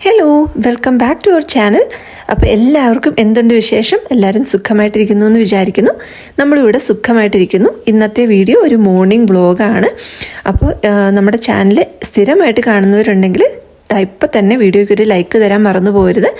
Hello welcome back to our channel അപ്പോൾ എല്ലാവർക്കും എന്തുണ്ട് വിശേഷം? എല്ലാവരും സുഖമായിട്ടിരിക്കുന്നു എന്ന് വിചാരിക്കുന്നു. നമ്മളിവിടെ സുഖമായിട്ടിരിക്കുന്നു. ഇന്നത്തെ വീഡിയോ ഒരു മോർണിംഗ് ബ്ലോഗാണ് അപ്പോൾ നമ്മുടെ ചാനൽ സ്ഥിരമായിട്ട് കാണുന്നവരുണ്ടെങ്കിൽ ഇപ്പം തന്നെ വീഡിയോയ്ക്ക് ഒരു ലൈക്ക് തരാൻ മറന്നു പോകരുത്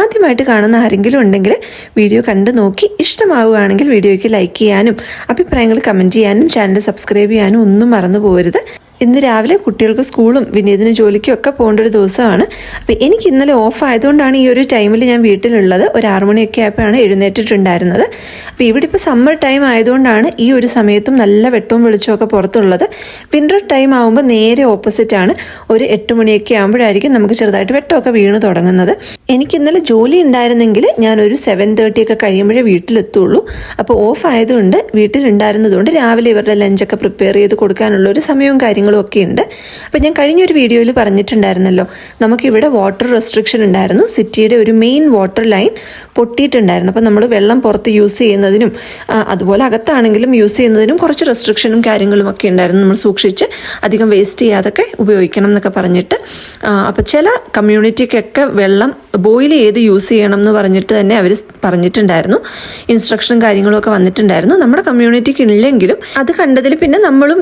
ആദ്യമായിട്ട് കാണുന്ന ആരെങ്കിലും ഉണ്ടെങ്കിൽ വീഡിയോ കണ്ടു നോക്കി ഇഷ്ടമാവുകയാണെങ്കിൽ വീഡിയോയ്ക്ക് ലൈക്ക് ചെയ്യാനും അഭിപ്രായങ്ങൾ കമന്റ് ചെയ്യാനും ചാനൽ സബ്സ്ക്രൈബ് ചെയ്യാനും ഒന്നും മറന്നു പോകരുത് ഇന്ന് രാവിലെ കുട്ടികൾക്ക് സ്കൂളും വിനീതിന് ജോലിക്കും ഒക്കെ പോകേണ്ട ഒരു ദിവസമാണ്. അപ്പോൾ എനിക്ക് ഇന്നലെ ഓഫ് ആയതുകൊണ്ടാണ് ഈ ഒരു ടൈമിൽ ഞാൻ വീട്ടിലുള്ളത്. ഒരു ആറുമണിയൊക്കെ ആയപ്പോഴാണ് എഴുന്നേറ്റിട്ടുണ്ടായിരുന്നത്. അപ്പോൾ ഇവിടെ ഇപ്പോൾ സമ്മർ ടൈം ആയതുകൊണ്ടാണ് ഈ ഒരു സമയത്തും നല്ല വെട്ടവും വെളിച്ചവും ഒക്കെ പുറത്തുള്ളത്. വിന്റർ ടൈം ആകുമ്പോൾ നേരെ ഓപ്പോസിറ്റ് ആണ്. ഒരു എട്ട് മണിയൊക്കെ ആകുമ്പോഴായിരിക്കും നമുക്ക് ചെറുതായിട്ട് വെട്ടമൊക്കെ വീണ് തുടങ്ങുന്നത്. എനിക്ക് ഇന്നലെ ജോലി ഉണ്ടായിരുന്നെങ്കിൽ ഞാൻ ഒരു സെവൻ തേർട്ടി ഒക്കെ കഴിയുമ്പോഴേ വീട്ടിലെത്തുള്ളൂ. അപ്പോൾ ഓഫ് ആയതുകൊണ്ട് വീട്ടിലുണ്ടായിരുന്നതുകൊണ്ട് രാവിലെ ഇവരുടെ ലഞ്ചൊക്കെ പ്രിപ്പയർ ചെയ്ത് കൊടുക്കാനുള്ള ഒരു സമയവും കാര്യങ്ങളും ഒക്കെ ഉണ്ട്. അപ്പോൾ ഞാൻ കഴിഞ്ഞൊരു വീഡിയോയിൽ പറഞ്ഞിട്ടുണ്ടായിരുന്നല്ലോ നമുക്കിവിടെ വാട്ടർ റെസ്ട്രിക്ഷൻ ഉണ്ടായിരുന്നു. സിറ്റിയുടെ ഒരു മെയിൻ വാട്ടർ ലൈൻ പൊട്ടിയിട്ടുണ്ടായിരുന്നു. അപ്പോൾ നമ്മൾ വെള്ളം പുറത്ത് യൂസ് ചെയ്യുന്നതിനും അതുപോലെ അകത്താണെങ്കിലും യൂസ് ചെയ്യുന്നതിനും കുറച്ച് റെസ്ട്രിക്ഷനും കാര്യങ്ങളും ഒക്കെ ഉണ്ടായിരുന്നു നമ്മൾ സൂക്ഷിച്ച് അധികം വേസ്റ്റ് ചെയ്യാതൊക്കെ ഉപയോഗിക്കണം എന്നൊക്കെ പറഞ്ഞിട്ട്. അപ്പോൾ ചില കമ്മ്യൂണിറ്റിക്കൊക്കെ വെള്ളം ബോയിൽ ചെയ്ത് യൂസ് ചെയ്യണം എന്ന് പറഞ്ഞിട്ട് തന്നെ അവർ പറഞ്ഞിട്ടുണ്ടായിരുന്നു. ഇൻസ്ട്രക്ഷനും കാര്യങ്ങളും ഒക്കെ വന്നിട്ടുണ്ടായിരുന്നു. നമ്മുടെ കമ്മ്യൂണിറ്റിക്ക് ഇല്ലെങ്കിലും അത് കണ്ടതിൽ പിന്നെ നമ്മളും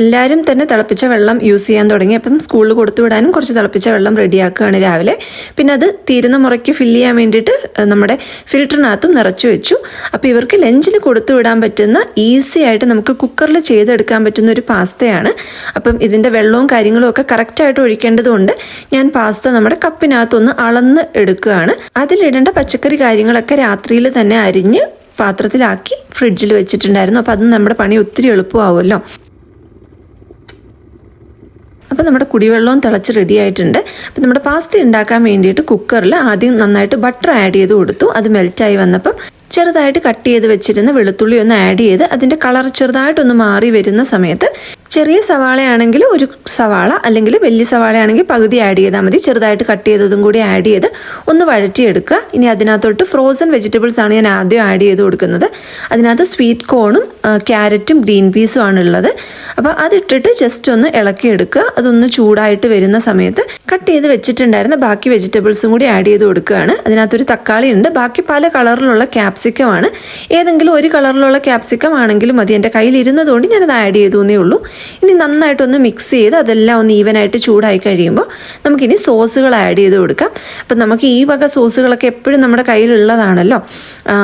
എല്ലാവരും തന്നെ തിളപ്പിച്ച വെള്ളം യൂസ് ചെയ്യാൻ തുടങ്ങി. അപ്പം സ്കൂളിൽ കൊടുത്തു വിടാനും കുറച്ച് തിളപ്പിച്ച വെള്ളം റെഡിയാക്കുകയാണ് രാവിലെ. പിന്നെ അത് തീരുന്ന മുറയ്ക്ക് ഫില്ല് ചെയ്യാൻ വേണ്ടിയിട്ട് നമ്മുടെ ഫിൽറ്ററിനകത്തും നിറച്ചു വെച്ചു. അപ്പോൾ ഇവർക്ക് ലഞ്ചിന് കൊടുത്തു വിടാൻ പറ്റുന്ന ഈസി ആയിട്ട് നമുക്ക് കുക്കറിൽ ചെയ്തെടുക്കാൻ പറ്റുന്ന ഒരു പാസ്തയാണ്. അപ്പം ഇതിന്റെ വെള്ളവും കാര്യങ്ങളും ഒക്കെ കറക്റ്റായിട്ട് ഒഴിക്കേണ്ടതുകൊണ്ട് ഞാൻ പാസ്ത നമ്മുടെ കപ്പിനകത്തൊന്ന് അളന്ന് എടുക്കുകയാണ്. അതിലിടേണ്ട പച്ചക്കറി കാര്യങ്ങളൊക്കെ രാത്രിയിൽ തന്നെ അരിഞ്ഞ് പാത്രത്തിലാക്കി ഫ്രിഡ്ജിൽ വെച്ചിട്ടുണ്ടായിരുന്നു. അപ്പോൾ അത് നമ്മുടെ പണി ഒത്തിരി എളുപ്പമാവുമല്ലോ. അപ്പോൾ നമ്മുടെ കുടിവെള്ളവും തിളച്ച് റെഡി ആയിട്ടുണ്ട്. അപ്പോൾ നമ്മുടെ പാസ്ത ഉണ്ടാക്കാൻ വേണ്ടിയിട്ട് കുക്കറിൽ ആദ്യം നന്നായിട്ട് ബട്ടർ ആഡ് ചെയ്ത് കൊടുത്തു. അത് മെൽറ്റായി വന്നപ്പം ചെറുതായിട്ട് കട്ട് ചെയ്ത് വെച്ചിരുന്ന വെളുത്തുള്ളി ഒന്ന് ആഡ് ചെയ്ത് അതിന്റെ കളർ ചെറുതായിട്ടൊന്ന് മാറി വരുന്ന സമയത്ത് ചെറിയ സവാളയാണെങ്കിൽ ഒരു സവാള അല്ലെങ്കിൽ വലിയ സവാളയാണെങ്കിൽ പകുതി ആഡ് ചെയ്താൽ മതി. ചെറുതായിട്ട് കട്ട് ചെയ്തതും കൂടി ആഡ് ചെയ്ത് ഒന്ന് വഴറ്റിയെടുക്കുക. ഇനി അതിനകത്തോട്ട് ഫ്രോസൺ വെജിറ്റബിൾസ് ആണ് ഞാൻ ആദ്യം ആഡ് ചെയ്ത് കൊടുക്കുന്നത്. അതിനകത്ത് സ്വീറ്റ് കോണും ക്യാരറ്റും ഗ്രീൻ പീസും ആണ് ഉള്ളത്. അപ്പോൾ അതിട്ടിട്ട് ജസ്റ്റ് ഒന്ന് ഇളക്കിയെടുക്കുക. അതൊന്ന് ചൂടായിട്ട് വരുന്ന സമയത്ത് കട്ട് ചെയ്ത് വെച്ചിട്ടുണ്ടായിരുന്ന ബാക്കി വെജിറ്റബിൾസും കൂടി ആഡ് ചെയ്ത് കൊടുക്കുകയാണ്. അതിനകത്തൊരു തക്കാളി ഉണ്ട്. ബാക്കി പല കളറിലുള്ള ക്യാപ്സിക്കം ആണ്. ഏതെങ്കിലും ഒരു കളറിലുള്ള ക്യാപ്സിക്കം ആണെങ്കിലും മതി. എന്റെ കയ്യിൽ ഇരുന്നതുകൊണ്ട് ഞാനത് ആഡ് ചെയ്തു എന്നേ ഉള്ളൂ. ഇനി നന്നായിട്ടൊന്ന് മിക്സ് ചെയ്ത് അതെല്ലാം ഒന്ന് ഈവനായിട്ട് ചൂടായി കഴിയുമ്പോൾ നമുക്കിനി സോസുകൾ ആഡ് ചെയ്ത് കൊടുക്കാം. അപ്പം നമുക്ക് ഈ വക സോസുകളൊക്കെ എപ്പോഴും നമ്മുടെ കയ്യിലുള്ളതാണല്ലോ.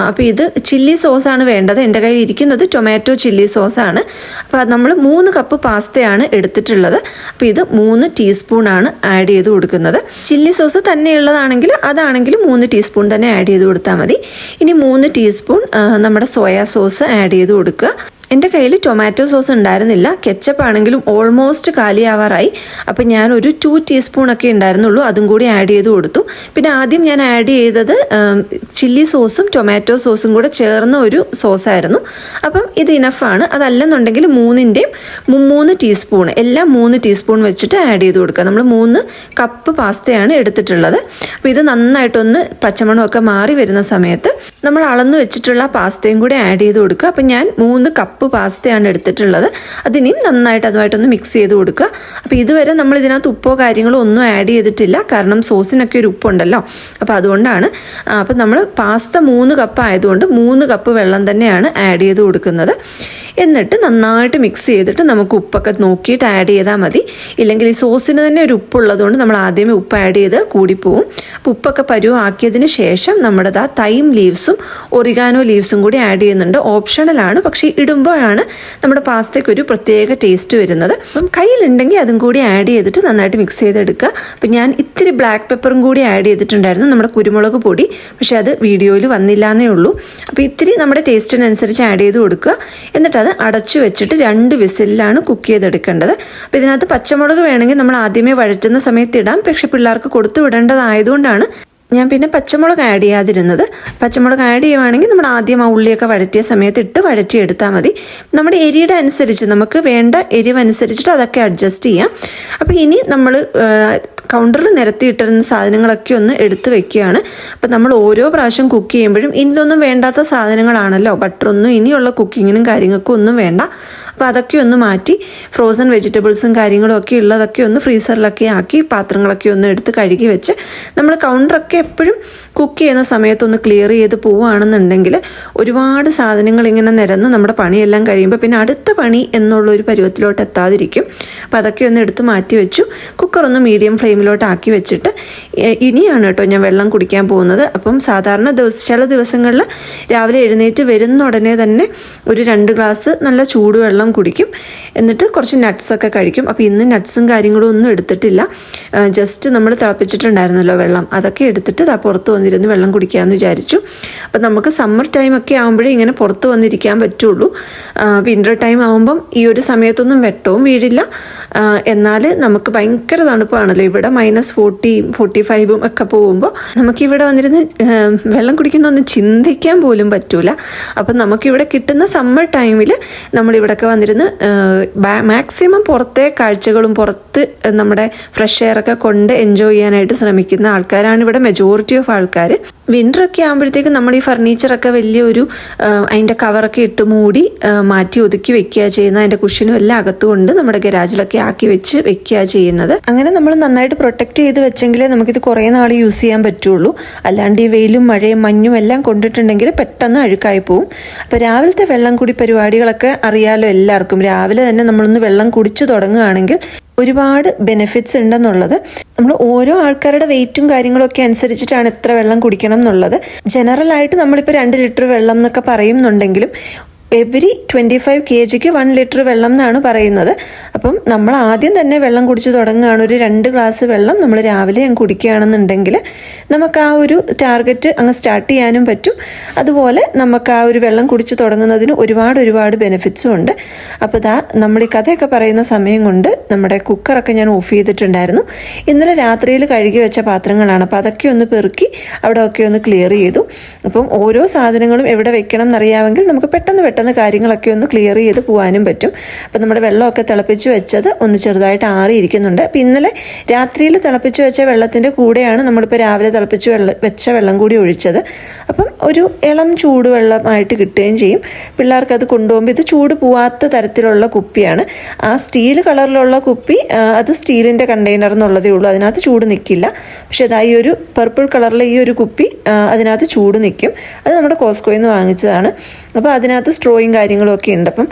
അപ്പോൾ ഇത് ചില്ലി സോസാണ് വേണ്ടത്. എന്റെ കയ്യിൽ ഇരിക്കുന്നത് ടൊമാറ്റോ ചില്ലി സോസാണ് അപ്പോൾ നമ്മൾ മൂന്ന് കപ്പ് പാസ്തയാണ് എടുത്തിട്ടുള്ളത്. അപ്പോൾ ഇത് മൂന്ന് ടീസ്പൂണാണ് ആഡ് ചെയ്ത് കൊടുക്കുന്നത്. ചില്ലി സോസ് തന്നെയുള്ളതാണെങ്കിൽ അതാണെങ്കിൽ മൂന്ന് ടീസ്പൂൺ തന്നെ ആഡ് ചെയ്ത് കൊടുത്താൽ മതി. ഇനി മൂന്ന് ടീസ്പൂൺ നമ്മുടെ സോയാ സോസ് ആഡ് ചെയ്ത് കൊടുക്കുക. എന്റെ കയ്യിൽ ടൊമാറ്റോ സോസ് ഉണ്ടായിരുന്നില്ല. കെച്ചപ്പ് ആണെങ്കിലും ഓൾമോസ്റ്റ് കാലിയാവാറായി. അപ്പം ഞാൻ ഒരു ടു ടീസ്പൂൺ ഒക്കെ ഉണ്ടായിരുന്നുള്ളൂ. അതും കൂടി ആഡ് ചെയ്ത് കൊടുത്തു. പിന്നെ ആദ്യം ഞാൻ ആഡ് ചെയ്തത് ചില്ലി സോസും ടൊമാറ്റോ സോസും കൂടെ ചേർന്ന ഒരു സോസായിരുന്നു അപ്പം ഇത് ഇനഫാണ് അതല്ലെന്നുണ്ടെങ്കിൽ മൂന്നിന്റെയും മൂന്ന് ടീസ്പൂൺ എല്ലാം മൂന്ന് ടീസ്പൂൺ വെച്ചിട്ട് ആഡ് ചെയ്ത് കൊടുക്കുക. നമ്മൾ മൂന്ന് കപ്പ് പാസ്തയാണ് എടുത്തിട്ടുള്ളത്. അപ്പോൾ ഇത് നന്നായിട്ടൊന്ന് പച്ചമണമൊക്കെ മാറി വരുന്ന സമയത്ത് നമ്മൾ അളന്ന് വെച്ചിട്ടുള്ള പാസ്തയും കൂടി ആഡ് ചെയ്ത് കൊടുക്കുക. അപ്പം ഞാൻ മൂന്ന് കപ്പ് പാസ്തയാണ് എടുത്തിട്ടുള്ളത്. അതിനെയും നന്നായിട്ട് അതുമായിട്ടൊന്ന് മിക്സ് ചെയ്ത് കൊടുക്കുക. അപ്പോൾ ഇതുവരെ നമ്മൾ ഇതിനകത്ത് ഉപ്പോ കാര്യങ്ങളോ ഒന്നും ആഡ് ചെയ്തിട്ടില്ല. കാരണം സോസിനൊക്കെ ഒരു ഉപ്പുണ്ടല്ലോ. അപ്പോൾ അതുകൊണ്ടാണ് അപ്പോൾ നമ്മൾ പാസ്ത മൂന്ന് കപ്പ് ആയതുകൊണ്ട് മൂന്ന് കപ്പ് വെള്ളം തന്നെയാണ് ആഡ് ചെയ്ത് കൊടുക്കുന്നത്. എന്നിട്ട് നന്നായിട്ട് മിക്സ് ചെയ്തിട്ട് നമുക്ക് ഉപ്പൊക്കെ നോക്കിയിട്ട് ആഡ് ചെയ്താൽ മതി. ഇല്ലെങ്കിൽ ഈ സോസിന് തന്നെ ഒരു ഉപ്പുള്ളതുകൊണ്ട് നമ്മൾ ആദ്യമേ ഉപ്പ് ആഡ് ചെയ്ത് കൂടിപ്പോവും. അപ്പോൾ ഉപ്പൊക്കെ പരുവാക്കിയതിന് ശേഷം നമ്മുടെ ആ തൈം ലീവ്സും ഒറിഗാനോ ലീവ്സും കൂടി ആഡ് ചെയ്യുന്നുണ്ട്. ഓപ്ഷണലാണ് പക്ഷേ ഇടുമ്പോഴാണ് നമ്മുടെ പാസ്തയ്ക്ക് ഒരു പ്രത്യേക ടേസ്റ്റ് വരുന്നത്. അപ്പം കയ്യിലുണ്ടെങ്കിൽ അതും കൂടി ആഡ് ചെയ്തിട്ട് നന്നായിട്ട് മിക്സ് ചെയ്തെടുക്കുക. അപ്പം ഞാൻ ഇത്തിരി ബ്ലാക്ക് പെപ്പറും കൂടി ആഡ് ചെയ്തിട്ടുണ്ടായിരുന്നു നമ്മുടെ കുരുമുളക് പൊടി. പക്ഷേ അത് വീഡിയോയിൽ വന്നില്ല എന്നേ ഉള്ളൂ. അപ്പോൾ ഇത്തിരി നമ്മുടെ ടേസ്റ്റിനനുസരിച്ച് ആഡ് ചെയ്ത് കൊടുക്കുക. എന്നിട്ട് അത് അടച്ചു വെച്ചിട്ട് രണ്ട് വിസിലിലാണ് കുക്ക് ചെയ്തെടുക്കേണ്ടത്. അപ്പോൾ ഇതിനകത്ത് പച്ചമുളക് വേണമെങ്കിൽ നമ്മൾ ആദ്യമേ വഴറ്റുന്ന സമയത്ത് ഇടാം. പക്ഷേ പിള്ളേർക്ക് കൊടുത്തു വിടേണ്ടതായതുകൊണ്ടാണ് ഞാൻ പിന്നെ പച്ചമുളക് ആഡ് ചെയ്യാതിരുന്നത്. പച്ചമുളക് ആഡ് ചെയ്യുവാണെങ്കിൽ നമ്മൾ ആദ്യം ആ ഉള്ളിയൊക്കെ വഴറ്റിയ സമയത്ത് ഇട്ട് വഴറ്റിയെടുത്താൽ മതി. നമ്മുടെ എരിയുടെ അനുസരിച്ച് നമുക്ക് വേണ്ട എരിവ് അനുസരിച്ചിട്ട് അതൊക്കെ അഡ്ജസ്റ്റ് ചെയ്യാം. അപ്പോൾ ഇനി നമ്മൾ കൗണ്ടറിൽ നിരത്തിയിട്ടിരുന്ന സാധനങ്ങളൊക്കെ ഒന്ന് എടുത്ത് വെക്കുകയാണ്. അപ്പം നമ്മൾ ഓരോ പ്രാവശ്യം കുക്ക് ചെയ്യുമ്പോഴും ഇതൊന്നും വേണ്ടാത്ത സാധനങ്ങളാണല്ലോ. ബട്ടറൊന്നും ഇനിയുള്ള കുക്കിങ്ങിനും കാര്യങ്ങൾക്കും ഒന്നും വേണ്ട. അപ്പോൾ അതൊക്കെ ഒന്ന് മാറ്റി ഫ്രോസൺ വെജിറ്റബിൾസും കാര്യങ്ങളും ഒക്കെ ഉള്ളതൊക്കെ ഒന്ന് ഫ്രീസറിലൊക്കെ ആക്കി പാത്രങ്ങളൊക്കെ ഒന്ന് എടുത്ത് കഴുകി വെച്ച് നമ്മൾ കൗണ്ടറൊക്കെ എപ്പോഴും കുക്ക് ചെയ്യുന്ന സമയത്തൊന്ന് ക്ലിയർ ചെയ്ത് പോവുകയാണെന്നുണ്ടെങ്കിൽ ഒരുപാട് സാധനങ്ങൾ ഇങ്ങനെ നിരന്ന് നമ്മുടെ പണിയെല്ലാം കഴിയുമ്പോൾ പിന്നെ അടുത്ത പണി എന്നുള്ള ഒരു പരുവത്തിലോട്ട് എത്താതിരിക്കും. അപ്പോൾ അതൊക്കെ ഒന്ന് എടുത്ത് മാറ്റി വെച്ചു. കുക്കർ ഒന്ന് മീഡിയം ഫ്ലെയിമിലോട്ട് ആക്കി വെച്ചിട്ട് ഇനിയാണ് കേട്ടോ ഞാൻ വെള്ളം കുടിക്കാൻ പോകുന്നത്. അപ്പം സാധാരണ ദിവസം ചില ദിവസങ്ങളിൽ രാവിലെ എഴുന്നേറ്റ് വരുന്ന ഉടനെ തന്നെ ഒരു രണ്ട് ഗ്ലാസ് നല്ല ചൂടുവെള്ളം കുടിക്കും. എന്നിട്ട് കുറച്ച് നട്ട്സൊക്കെ കഴിക്കും. അപ്പോൾ ഇന്ന് നട്ട്സും കാര്യങ്ങളും ഒന്നും എടുത്തിട്ടില്ല. ജസ്റ്റ് നമ്മൾ തിളപ്പിച്ചിട്ടുണ്ടായിരുന്നല്ലോ വെള്ളം. അതൊക്കെ എടുത്തിട്ട് പുറത്ത് വന്നിരുന്ന് വെള്ളം കുടിക്കാമെന്ന് വിചാരിച്ചു. അപ്പം നമുക്ക് സമ്മർ ടൈമൊക്കെ ആകുമ്പോഴേ ഇങ്ങനെ പുറത്ത് വന്നിരിക്കാൻ പറ്റുള്ളൂ. വിന്റർ ടൈം ആകുമ്പം ഈ ഒരു സമയത്തൊന്നും വെട്ടവും വീഴില്ല. എന്നാൽ നമുക്ക് ഭയങ്കര തണുപ്പാണല്ലോ. ഇവിടെ മൈനസ് ഫോർട്ടി ഫോർട്ടി ഫൈവും ഒക്കെ പോകുമ്പോൾ നമുക്കിവിടെ വന്നിരുന്ന് വെള്ളം കുടിക്കുന്നൊന്നും ചിന്തിക്കാൻ പോലും പറ്റൂല. അപ്പം നമുക്കിവിടെ കിട്ടുന്ന സമ്മർ ടൈമിൽ നമ്മളിവിടെയൊക്കെ വന്നിരുന്ന് മാക്സിമം പുറത്തെ കാഴ്ചകളും പുറത്ത് നമ്മുടെ ഫ്രഷ് എയർ ഒക്കെ കൊണ്ട് എൻജോയ് ചെയ്യാനായിട്ട് ശ്രമിക്കുന്ന ആൾക്കാരാണ് ഇവിടെ മെജോറിറ്റി ഓഫ് ആൾക്കാർ. വിന്റർ ഒക്കെ ആകുമ്പോഴത്തേക്കും നമ്മൾ ഈ ഫർണിച്ചറൊക്കെ വലിയൊരു അതിന്റെ കവറൊക്കെ ഇട്ട് മൂടി മാറ്റി ഒതുക്കി വെക്കുക ചെയ്യുന്ന അതിന്റെ കുഷനും എല്ലാം അകത്തുകൊണ്ട് നമ്മുടെ ഗരാജിലൊക്കെ ആക്കി വെച്ച് വെക്കുക ചെയ്യുന്നത്. അങ്ങനെ നമ്മൾ നന്നായിട്ട് പ്രൊട്ടക്റ്റ് ചെയ്ത് വെച്ചെങ്കിലേ നമുക്കിത് കുറേ നാൾ യൂസ് ചെയ്യാൻ പറ്റുള്ളൂ. അല്ലാണ്ട് ഈ വെയിലും മഴയും മഞ്ഞും എല്ലാം കൊണ്ടിട്ടുണ്ടെങ്കിൽ പെട്ടെന്ന് അഴുക്കായി പോവും. അപ്പോൾ രാവിലത്തെ വെള്ളം കുടി പരിപാടികളൊക്കെ അറിയാലോ എല്ലാവർക്കും. രാവിലെ തന്നെ നമ്മളൊന്ന് വെള്ളം കുടിച്ചു തുടങ്ങുകയാണെങ്കിൽ ഒരുപാട് ബെനിഫിറ്റ്സ് ഉണ്ടെന്നുള്ളത്. നമ്മൾ ഓരോ ആൾക്കാരുടെ വെയിറ്റും കാര്യങ്ങളൊക്കെ അനുസരിച്ചിട്ടാണ് എത്ര വെള്ളം കുടിക്കണം എന്നുള്ളത്. ജനറലായിട്ട് നമ്മളിപ്പോൾ രണ്ട് ലിറ്റർ വെള്ളം എന്നൊക്കെ പറയുന്നുണ്ടെങ്കിലും എവരി ട്വന്റി ഫൈവ് കെ ജിക്ക് വൺ ലിറ്റർ വെള്ളം എന്നാണ് പറയുന്നത്. അപ്പം നമ്മൾ ആദ്യം തന്നെ വെള്ളം കുടിച്ച് തുടങ്ങുകയാണ്. ഒരു രണ്ട് ഗ്ലാസ് വെള്ളം നമ്മൾ രാവിലെ ഞാൻ കുടിക്കുകയാണെന്നുണ്ടെങ്കിൽ നമുക്ക് ആ ഒരു ടാർഗറ്റ് അങ്ങ് സ്റ്റാർട്ട് ചെയ്യാനും പറ്റും. അതുപോലെ നമുക്ക് ആ ഒരു വെള്ളം കുടിച്ച് തുടങ്ങുന്നതിന് ഒരുപാട് ഒരുപാട് ബെനിഫിറ്റ്സും ഉണ്ട്. അപ്പോൾ ഇതാ നമ്മൾ ഈ കഥയൊക്കെ പറയുന്ന സമയം കൊണ്ട് നമ്മുടെ കുക്കറൊക്കെ ഞാൻ ഓഫ് ചെയ്തിട്ടുണ്ടായിരുന്നു. ഇന്നലെ രാത്രിയിൽ കഴുകി വെച്ച പാത്രങ്ങളാണ്. അപ്പോൾ അതൊക്കെ ഒന്ന് പെറുക്കി അവിടെ ഒക്കെ ഒന്ന് ക്ലിയർ ചെയ്തു. അപ്പം ഓരോ സാധനങ്ങളും എവിടെ വെക്കണം എന്നറിയാമെങ്കിൽ നമുക്ക് പെട്ടെന്ന് പെട്ടെന്ന് കാര്യങ്ങളൊക്കെ ഒന്ന് ക്ലിയർ ചെയ്ത് പോകാനും പറ്റും. അപ്പം നമ്മുടെ വെള്ളമൊക്കെ തിളപ്പിച്ച് വെച്ചത് ഒന്ന് ചെറുതായിട്ട് ആറിയിരിക്കുന്നുണ്ട് അപ്പം ഇന്നലെ രാത്രിയിൽ തിളപ്പിച്ച് വെച്ച വെള്ളത്തിന്റെ കൂടെയാണ് നമ്മളിപ്പോൾ രാവിലെ തിളപ്പിച്ച് വെള്ള വെച്ച വെള്ളം കൂടി ഒഴിച്ചത്. അപ്പം ഒരു ഇളം ചൂടുവെള്ളമായിട്ട് കിട്ടുകയും ചെയ്യും. പിള്ളേർക്ക് അത് കൊണ്ടുപോകുമ്പോൾ ഇത് ചൂട് പോവാത്ത തരത്തിലുള്ള കുപ്പിയാണ്. ആ സ്റ്റീൽ കളറിലുള്ള കുപ്പി അത് സ്റ്റീലിന്റെ കണ്ടെയ്നർ എന്നുള്ളതേ ഉള്ളൂ. അതിനകത്ത് ചൂട് നിൽക്കില്ല പക്ഷേ അതാ ഈ ഒരു പർപ്പിൾ കളറിലെ ഈ ഒരു കുപ്പി അതിനകത്ത് ചൂട് നിൽക്കും അത് നമ്മുടെ കോസ്കോയിൽ നിന്ന് വാങ്ങിച്ചതാണ്. അപ്പോൾ അതിനകത്ത് സ്ട്രോയും കാര്യങ്ങളും ഒക്കെ ഉണ്ട്. അപ്പം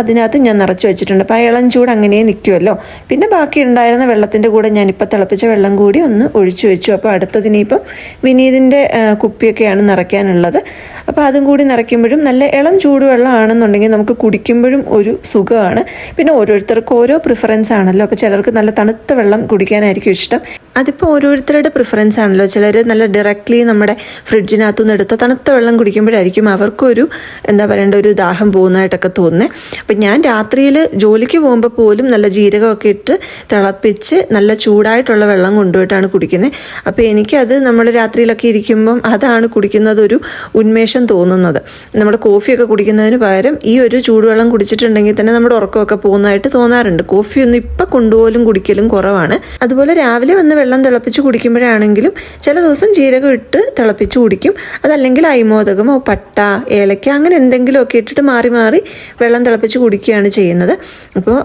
അതിനകത്ത് ഞാൻ നിറച്ച് വെച്ചിട്ടുണ്ട്. അപ്പോൾ ആ ഇളം ചൂട് അങ്ങനെ നിൽക്കുമല്ലോ പിന്നെ ബാക്കി ഉണ്ടായിരുന്ന വെള്ളത്തിന്റെ കൂടെ ഞാനിപ്പോൾ തിളപ്പിച്ച വെള്ളം കൂടി ഒന്ന് ഒഴിച്ചു വെച്ചു. അപ്പോൾ അടുത്തതിനിപ്പം വിനീതിന്റെ കുപ്പിയൊക്കെയാണ് നിറയ്ക്കാനുള്ളത്. അപ്പോൾ അതും കൂടി നിറയ്ക്കുമ്പോഴും നല്ല ഇളം ചൂടുവെള്ളമാണെന്നുണ്ടെങ്കിൽ നമുക്ക് കുടിക്കുമ്പോഴും ഒരു സുഖമാണ്. പിന്നെ ഓരോരുത്തർക്കും ഓരോ പ്രിഫറൻസ് ആണല്ലോ. അപ്പോൾ ചിലർക്ക് നല്ല തണുത്ത വെള്ളം കുടിക്കാനായിരിക്കും ഇഷ്ടം. അതിപ്പോൾ ഓരോരുത്തരുടെ പ്രിഫറൻസ് ആണല്ലോ. ചിലർ നല്ല ഡയറക്റ്റ്ലി നമ്മുടെ ഫ്രിഡ്ജിനകത്തു നിന്ന് എടുത്ത തണുത്ത വെള്ളം കുടിക്കുമ്പോഴായിരിക്കും അവർക്കൊരു എന്താ പറയേണ്ട ഒരു ദാഹം പോകുന്നതായിട്ടൊക്കെ തോന്നുന്നത് അപ്പം ഞാൻ രാത്രിയിൽ ജോലിക്ക് പോകുമ്പോൾ പോലും നല്ല ജീരകമൊക്കെ ഇട്ട് തിളപ്പിച്ച് നല്ല ചൂടായിട്ടുള്ള വെള്ളം കൊണ്ടുപോയിട്ടാണ് കുടിക്കുന്നത് അപ്പോൾ എനിക്കത് നമ്മൾ രാത്രിയിലൊക്കെ ഇരിക്കുമ്പം അതാണ് കുടിക്കുന്നത് ഒരു ഉന്മേഷം തോന്നുന്നത്. നമ്മുടെ കോഫിയൊക്കെ കുടിക്കുന്നതിന് പകരം ഈ ഒരു ചൂടുവെള്ളം കുടിച്ചിട്ടുണ്ടെങ്കിൽ തന്നെ നമ്മുടെ ഉറക്കമൊക്കെ പോകുന്നതായിട്ട് തോന്നാറുണ്ട്. കോഫിയൊന്നും ഇപ്പം കൊണ്ടുപോലും കുടിക്കലും കുറവാണ്. അതുപോലെ രാവിലെ വന്ന് വെള്ളം തിളപ്പിച്ച് കുടിക്കുമ്പോഴാണെങ്കിലും ചില ദിവസം ജീരകം ഇട്ട് തിളപ്പിച്ച് കുടിക്കും. അതല്ലെങ്കിൽ അയിമോദകമോ പട്ട ഏലക്ക അങ്ങനെ എന്തെങ്കിലുമൊക്കെ ഇട്ടിട്ട് മാറി മാറി വെള്ളം തിളപ്പിച്ച് കുടിക്കുകയാണ് ചെയ്യുന്നത്. അപ്പോൾ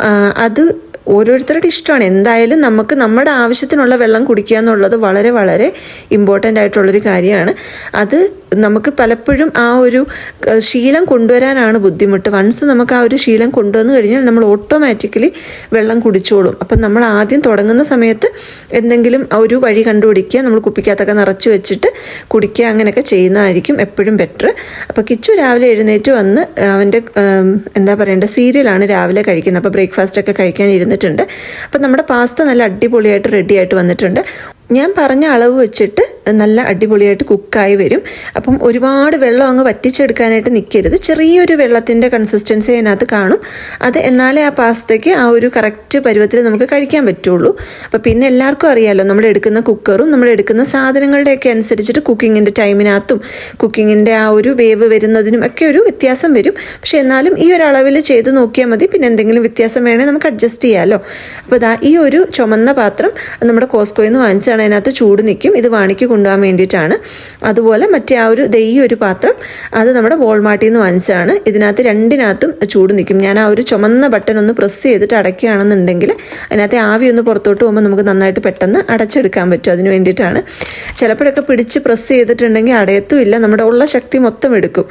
അത് ഓരോരുത്തരുടെ ഇഷ്ടമാണ്. എന്തായാലും നമുക്ക് നമ്മുടെ ആവശ്യത്തിനുള്ള വെള്ളം കുടിക്കുക എന്നുള്ളത് വളരെ വളരെ ഇമ്പോർട്ടന്റ് ആയിട്ടുള്ളൊരു കാര്യമാണ്. അത് നമുക്ക് പലപ്പോഴും ആ ഒരു ശീലം കൊണ്ടുവരാനാണ് ബുദ്ധിമുട്ട്. വൺസ് നമുക്ക് ആ ഒരു ശീലം കൊണ്ടുവന്നു കഴിഞ്ഞാൽ നമ്മൾ ഓട്ടോമാറ്റിക്കലി വെള്ളം കുടിച്ചോളും. അപ്പം നമ്മൾ ആദ്യം തുടങ്ങുന്ന സമയത്ത് എന്തെങ്കിലും ഒരു വഴി കണ്ടുപിടിക്കുക നമ്മൾ കുപ്പിക്കകത്തൊക്കെ നിറച്ച് വെച്ചിട്ട് കുടിക്കുക അങ്ങനെയൊക്കെ ചെയ്യുന്നതായിരിക്കും എപ്പോഴും ബെറ്റർ അപ്പോൾ കിച്ചു രാവിലെ എഴുന്നേറ്റ് വന്ന് അവന്റെ എന്താ പറയേണ്ട സീരിയലാണ് രാവിലെ കഴിക്കുന്നത്. അപ്പോൾ ബ്രേക്ക്ഫാസ്റ്റ് ഒക്കെ കഴിക്കാൻ ഇരുന്നിട്ടുണ്ട് അപ്പം നമ്മുടെ പാസ്ത നല്ല അടിപൊളിയായിട്ട് റെഡിയായിട്ട് വന്നിട്ടുണ്ട്. ഞാൻ പറഞ്ഞ അളവ് വെച്ചിട്ട് നല്ല അടിപൊളിയായിട്ട് കുക്കായി വരും. അപ്പം ഒരുപാട് വെള്ളം അങ്ങ് വറ്റിച്ചെടുക്കാനായിട്ട് നിൽക്കരുത് ചെറിയൊരു വെള്ളത്തിന്റെ കൺസിസ്റ്റൻസി അതിനകത്ത് കാണും. അത് എന്നാലേ ആ പാസ്തയ്ക്ക് ആ ഒരു കറക്റ്റ് പരുവത്തിൽ നമുക്ക് കഴിക്കാൻ പറ്റുള്ളൂ. അപ്പം പിന്നെ എല്ലാവർക്കും അറിയാമല്ലോ നമ്മൾ എടുക്കുന്ന കുക്കറും നമ്മൾ എടുക്കുന്ന സാധനങ്ങളുടെയൊക്കെ അനുസരിച്ചിട്ട് കുക്കിങ്ങിന്റെ ടൈമിനകത്തും കുക്കിങ്ങിന്റെ ആ ഒരു വേവ് വരുന്നതിനും ഒക്കെ ഒരു വ്യത്യാസം വരും. പക്ഷെ എന്നാലും ഈ ഒരു അളവിൽ ചെയ്ത് നോക്കിയാൽ മതി. പിന്നെ എന്തെങ്കിലും വ്യത്യാസം വേണേൽ നമുക്ക് അഡ്ജസ്റ്റ് ചെയ്യാമല്ലോ അപ്പോൾ ഈ ഒരു ചുമന്ന പാത്രം നമ്മുടെ കോസ്കോയിൽ നിന്ന് വാങ്ങിച്ചാണ് അതിനകത്ത് ചൂട് നിൽക്കും. ഇത് വാണിക്ക് കൊണ്ടുപോകാൻ വേണ്ടിയിട്ടാണ്. അതുപോലെ മറ്റേ ആ ഒരു ദൈ ഒരു പാത്രം അത് നമ്മുടെ വോൾമാർട്ടിൽ നിന്ന് വാങ്ങിച്ചതാണ്. ഇതിനകത്ത് രണ്ടിനകത്തും ചൂട് നിൽക്കും. ഞാൻ ആ ഒരു ചുമന്ന ബട്ടൺ ഒന്ന് പ്രസ് ചെയ്തിട്ട് അടയ്ക്കുകയാണെന്നുണ്ടെങ്കിൽ അതിനകത്ത് ആവി ഒന്ന് പുറത്തോട്ട് പോകുമ്പോൾ നമുക്ക് നന്നായിട്ട് പെട്ടെന്ന് അടച്ചെടുക്കാൻ പറ്റും അതിന് വേണ്ടിയിട്ടാണ്. ചിലപ്പോഴൊക്കെ പിടിച്ച് പ്രസ് ചെയ്തിട്ടുണ്ടെങ്കിൽ അടയത്തുമില്ല നമ്മുടെ ഉള്ള ശക്തി മൊത്തം എടുക്കും.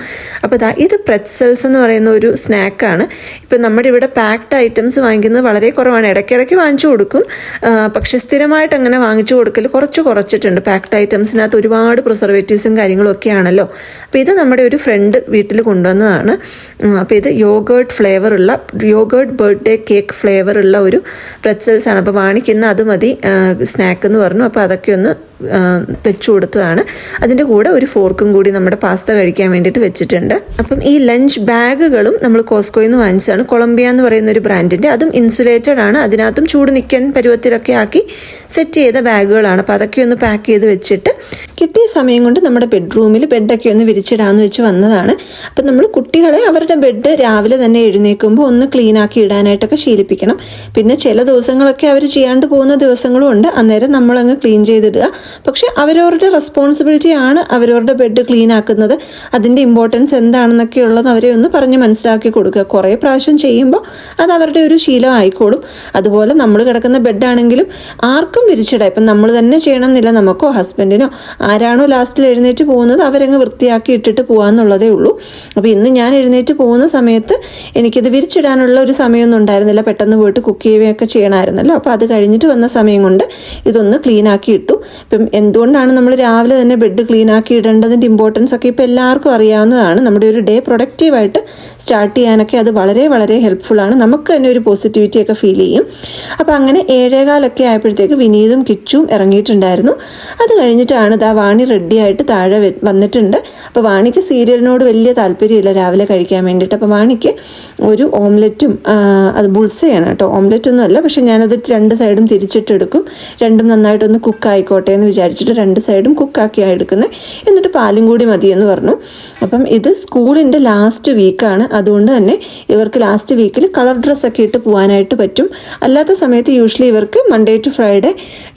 അപ്പോൾ ഇതാ പ്രെറ്റ്സൽസ് എന്ന് പറയുന്ന ഒരു സ്നാക്കാണ് ഇപ്പം നമ്മുടെ ഇവിടെ പാക്ഡ് ഐറ്റംസ് വാങ്ങിക്കുന്നത് വളരെ കുറവാണ്. ഇടയ്ക്കിടയ്ക്ക് വാങ്ങിച്ചു കൊടുക്കും. പക്ഷെ സ്ഥിരമായിട്ട് അങ്ങനെ വാങ്ങിച്ചു കൊടുക്കൽ കുറച്ച് കുറച്ചിട്ടുണ്ട്. പാക്ഡ് ഐറ്റംസിനകത്ത് ഒരുപാട് പ്രിസർവേറ്റീവ്സും കാര്യങ്ങളും ഒക്കെ ആണല്ലോ അപ്പോൾ ഇത് നമ്മുടെ ഒരു ഫ്രണ്ട് വീട്ടിൽ കൊണ്ടുവന്നതാണ്. അപ്പോൾ ഇത് യോഗേർട്ട് ഫ്ലേവർ ഉള്ള യോഗേർട്ട് ബർത്ത്ഡേ കേക്ക് ഫ്ലേവർ ഉള്ള ഒരു പ്രെറ്റ്സൽസ് ആണ്. അപ്പോൾ വാണിക്കുന്ന അത് മതി സ്നാക്ക് എന്ന് പറഞ്ഞു. അപ്പോൾ അതൊക്കെ ഒന്ന് വെച്ചു കൊടുത്തതാണ്. അതിന്റെ കൂടെ ഒരു ഫോർക്കും കൂടി നമ്മുടെ പാസ്ത കഴിക്കാൻ വേണ്ടിയിട്ട് വെച്ചിട്ടുണ്ട്. അപ്പം ഈ ലഞ്ച് ബാഗുകളും നമ്മൾ കോസ്കോയിൽ നിന്ന് വാങ്ങിച്ചതാണ്. കൊളംബിയ എന്ന് പറയുന്ന ഒരു ബ്രാൻഡിന്റെ അതും ഇൻസുലേറ്റഡ് ആണ്. അതിനകത്തും ചൂട് നിൽക്കാൻ പരുവത്തിലൊക്കെ ആക്കി സെറ്റ് ചെയ്ത ബാഗുകളാണ്. അപ്പോൾ അതൊക്കെ ഒന്ന് പാക്ക് ചെയ്ത് വെച്ചിട്ട് കിട്ടിയ സമയം കൊണ്ട് നമ്മുടെ ബെഡ്റൂമിൽ ബെഡൊക്കെ ഒന്ന് വിരിച്ചിടാമെന്ന് വെച്ച് വന്നതാണ്. അപ്പം നമ്മൾ കുട്ടികളെ അവരുടെ ബെഡ് രാവിലെ തന്നെ എഴുന്നേൽക്കുമ്പോൾ ഒന്ന് ക്ലീൻ ആക്കി ഇടാനായിട്ടൊക്കെ ശീലിപ്പിക്കണം. പിന്നെ ചില ദിവസങ്ങളൊക്കെ അവർ ചെയ്യാണ്ട് പോകുന്ന ദിവസങ്ങളും ഉണ്ട്. അന്നേരം നമ്മളങ്ങ് ക്ലീൻ ചെയ്തിടുക. പക്ഷെ അവരവരുടെ റെസ്പോൺസിബിലിറ്റി ആണ് അവരവരുടെ ബെഡ് ക്ലീൻ ആക്കുന്നത്. അതിന്റെ ഇമ്പോർട്ടൻസ് എന്താണെന്നൊക്കെ ഉള്ളത് അവരെ ഒന്ന് പറഞ്ഞ് മനസ്സിലാക്കി കൊടുക്കുക. കുറേ പ്രാവശ്യം ചെയ്യുമ്പോൾ അത് അവരുടെ ഒരു ശീലം ആയിക്കോളും. അതുപോലെ നമ്മൾ കിടക്കുന്ന ബെഡാണെങ്കിലും ആർക്കും വിരിച്ചിടാം. ഇപ്പം നമ്മൾ തന്നെ ചെയ്യണം എന്നില്ല നമുക്കോ ഹസ്ബൻഡിനോ ആരാണോ ലാസ്റ്റിൽ എഴുന്നേറ്റ് പോകുന്നത് അവരങ്ങ് വൃത്തിയാക്കി ഇട്ടിട്ട് പോകാമെന്നുള്ളതേ ഉള്ളൂ. അപ്പോൾ ഇന്ന് ഞാൻ എഴുന്നേറ്റ് പോകുന്ന സമയത്ത് എനിക്കിത് വിരിച്ചിടാനുള്ള ഒരു സമയമൊന്നും ഉണ്ടായിരുന്നില്ല. പെട്ടെന്ന് പോയിട്ട് കുക്ക് ചെയ്യുകയൊക്കെ ചെയ്യണമായിരുന്നല്ലോ. അപ്പോൾ അത് കഴിഞ്ഞിട്ട് വന്ന സമയം കൊണ്ട് ഇതൊന്ന് ക്ലീൻ ആക്കി ഇട്ടു. എന്തുകൊണ്ടാണ് നമ്മൾ രാവിലെ തന്നെ ബെഡ് ക്ലീൻ ആക്കി ഇടേണ്ടതിന്റെ ഇമ്പോർട്ടൻസ് ഒക്കെ ഇപ്പോൾ എല്ലാവർക്കും അറിയാവുന്നതാണ്. നമ്മുടെ ഒരു ഡേ പ്രൊഡക്റ്റീവായിട്ട് സ്റ്റാർട്ട് ചെയ്യാനൊക്കെ അത് വളരെ വളരെ ഹെൽപ്ഫുള്ളാണ് നമുക്ക് തന്നെ ഒരു പോസിറ്റിവിറ്റി ഒക്കെ ഫീൽ ചെയ്യും. അപ്പോൾ അങ്ങനെ ഏഴേകാലൊക്കെ ആയപ്പോഴത്തേക്ക് വിനീതും കിച്ചും ഇറങ്ങിയിട്ടുണ്ടായിരുന്നു. അത് കഴിഞ്ഞിട്ടാണ് ഇതാ വാണി റെഡിയായിട്ട് താഴെ വന്നിട്ടുണ്ട്. അപ്പോൾ വാണിക്ക് സീരിയലിനോട് വലിയ താല്പര്യമില്ല രാവിലെ കഴിക്കാൻ വേണ്ടിയിട്ട്. അപ്പോൾ വാണിക്ക് ഒരു ഓംലെറ്റും അത് ബുൾസയാണ് കേട്ടോ. ഓംലെറ്റ് ഒന്നും അല്ല പക്ഷേ ഞാനത് രണ്ട് സൈഡും തിരിച്ചിട്ടെടുക്കും. രണ്ടും നന്നായിട്ടൊന്ന് കുക്ക് ആയിക്കോട്ടെ എന്ന് വിചാരിച്ചിട്ട് രണ്ട് സൈഡും കുക്കാക്കിയാണ് എടുക്കുന്നത് എന്നിട്ട് പാലും കൂടി മതിയെന്ന് പറഞ്ഞു. അപ്പം ഇത് സ്കൂളിന്റെ ലാസ്റ്റ് വീക്കാണ് അതുകൊണ്ട് തന്നെ ഇവർക്ക് ലാസ്റ്റ് വീക്കിൽ കളർ ഡ്രസ്സൊക്കെ ഇട്ട് പോകാനായിട്ട് പറ്റും. അല്ലാത്ത സമയത്ത് യൂഷ്വലി ഇവർക്ക് മൺഡേ ടു ഫ്രൈഡേ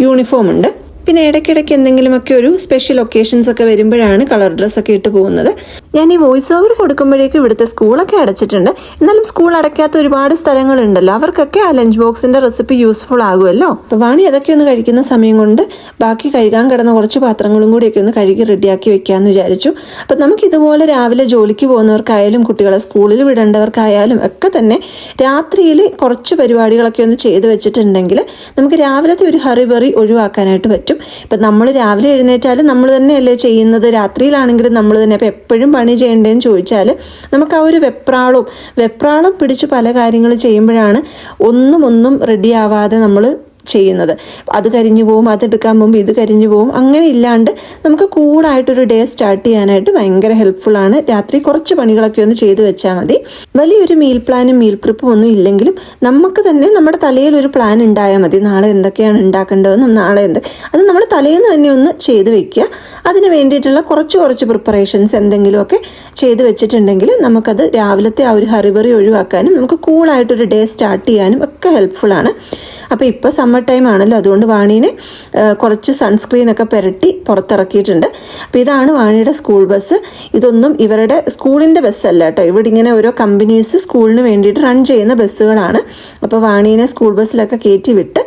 യൂണിഫോം ഉണ്ട്. പിന്നെ ഇടയ്ക്കിടയ്ക്ക് എന്തെങ്കിലുമൊക്കെ ഒരു സ്പെഷ്യൽ ഒക്കേഷൻസ് ഒക്കെ വരുമ്പോഴാണ് കളർ ഡ്രസ്സൊക്കെ ഇട്ട് പോകുന്നത്. ഞാൻ ഈ വോയിസ് ഓവർ കൊടുക്കുമ്പോഴേക്കും ഇവിടുത്തെ സ്കൂളൊക്കെ അടച്ചിട്ടുണ്ട്. എന്നാലും സ്കൂൾ അടയ്ക്കാത്ത ഒരുപാട് സ്ഥലങ്ങളുണ്ടല്ലോ. അവർക്കൊക്കെ ആ ലഞ്ച് ബോക്സിന്റെ റെസിപ്പി യൂസ്ഫുൾ ആകുമല്ലോ. അപ്പോൾ വാണി അതൊക്കെ ഒന്ന് കഴിക്കുന്ന സമയം കൊണ്ട് ബാക്കി കഴുകാൻ കിടന്ന കുറച്ച് പാത്രങ്ങളും കൂടി ഒക്കെ ഒന്ന് കഴുകി റെഡിയാക്കി വെക്കാമെന്ന് വിചാരിച്ചു. അപ്പം നമുക്ക് ഇതുപോലെ രാവിലെ ജോലിക്ക് പോകുന്നവർക്കായാലും കുട്ടികളെ സ്കൂളിൽ വിടേണ്ടവർക്കായാലും ഒക്കെ തന്നെ രാത്രിയിൽ കുറച്ച് പരിപാടികളൊക്കെ ഒന്ന് ചെയ്തു വെച്ചിട്ടുണ്ടെങ്കിൽ നമുക്ക് രാവിലത്തെ ഒരു ഹറിബറി ഒഴിവാക്കാനായിട്ട് പറ്റും. ഇപ്പം നമ്മൾ രാവിലെ എഴുന്നേറ്റാലും നമ്മൾ തന്നെയല്ലേ ചെയ്യുന്നത്? രാത്രിയിലാണെങ്കിലും നമ്മൾ തന്നെ. അപ്പം എപ്പോഴും പണി ചെയ്യേണ്ടതെന്ന് ചോദിച്ചാൽ നമുക്ക് ആ ഒരു വെപ്രാളവും വെപ്രാളം പിടിച്ച് പല കാര്യങ്ങൾ ചെയ്യുമ്പോഴാണ് ഒന്നും ഒന്നും റെഡി ആവാതെ നമ്മൾ ചെയ്യുന്നത്. അത് കരിഞ്ഞു പോവും അതെടുക്കാൻ പോകുമ്പോൾ ഇത് കരിഞ്ഞു പോവും അങ്ങനെ ഇല്ലാണ്ട് നമുക്ക് കൂടായിട്ടൊരു ഡേ സ്റ്റാർട്ട് ചെയ്യാനായിട്ട് ഭയങ്കര ഹെൽപ്ഫുൾ ആണ്. രാത്രി കുറച്ച് പണികളൊക്കെ ഒന്ന് ചെയ്തു വെച്ചാൽ മതി. വലിയൊരു മീൽ പ്ലാനും മീൽ പ്രിപ്പും ഒന്നും ഇല്ലെങ്കിലും നമുക്ക് തന്നെ നമ്മുടെ തലയിൽ ഒരു പ്ലാൻ ഉണ്ടായാൽ മതി. നാളെ എന്തൊക്കെയാണ് ഉണ്ടാക്കേണ്ടതെന്നും നാളെ എന്ത് അത് നമ്മൾ തലേന്ന് തന്നെ ഒന്ന് ചെയ്തു വെക്കുക. അതിന് വേണ്ടിയിട്ടുള്ള കുറച്ച് കുറച്ച് പ്രിപ്പറേഷൻസ് എന്തെങ്കിലുമൊക്കെ ചെയ്ത് വെച്ചിട്ടുണ്ടെങ്കിൽ നമുക്കത് രാവിലത്തെ ആ ഒരു ഹറിബറി ഒഴിവാക്കാനും നമുക്ക് കൂളായിട്ടൊരു ഡേ സ്റ്റാർട്ട് ചെയ്യാനും ഒക്കെ ഹെൽപ്ഫുൾ ആണ്. അപ്പോൾ ഇപ്പോൾ സമ്മർ ടൈം ആണല്ലോ അതുകൊണ്ട് വാണീനെ കുറച്ച് സൺസ്ക്രീൻ ഒക്കെ പുരട്ടി പുറത്തിറക്കിയിട്ടുണ്ട്. അപ്പോൾ ഇതാണ് വാണിയുടെ സ്കൂൾ ബസ് ഇതൊന്നും ഇവരുടെ സ്കൂളിന്റെ ബസ്സല്ല കേട്ടോ. ഇവിടെ ഇങ്ങനെ ഓരോ കമ്പനീസ് സ്കൂളിന് വേണ്ടിയിട്ട് റൺ ചെയ്യുന്ന ബസ്സുകളാണ് അപ്പോൾ വാണീനെ സ്കൂൾ ബസ്സിലൊക്കെ കയറ്റി വിട്ട്